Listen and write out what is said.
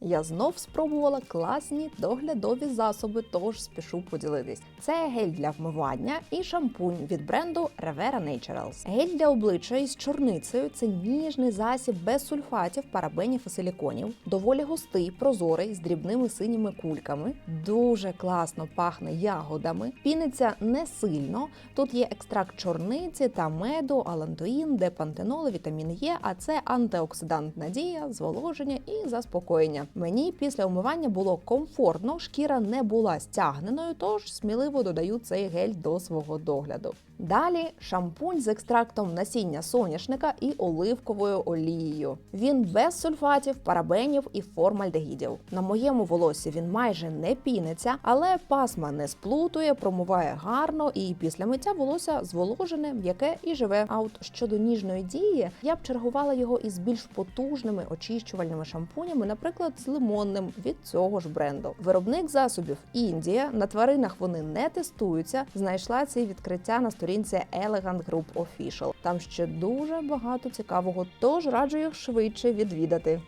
Я знов спробувала класні доглядові засоби, тож спішу поділитись. Це гель для вмивання і шампунь від бренду Revera Naturals. Гель для обличчя із чорницею це ніжний засіб без сульфатів, парабенів і силіконів. Доволі густий, прозорий з дрібними синіми кульками. Дуже класно пахне ягодами. Піниться не сильно. Тут є екстракт чорниці та меду, алантоїн, депантенол, вітамін Е, а це антиоксидантна дія, зволоження і заспокоєння. Мені після умивання було комфортно, шкіра не була стягненою, тож сміливо додаю цей гель до свого догляду. Далі шампунь з екстрактом насіння соняшника і оливковою олією. Він без сульфатів, парабенів і формальдегідів. На моєму волосі він майже не піниться, але пасма не сплутує, промиває гарно і після миття волосся зволожене, м'яке і живе. А от щодо ніжної дії, я б чергувала його із більш потужними очищувальними шампунями, наприклад, з лимонним від цього ж бренду. Виробник засобів Індія на тваринах вони не тестуються. Знайшла ці відкриття на сторінці Elegant Group Official. Там ще дуже багато цікавого, тож раджу їх швидше відвідати.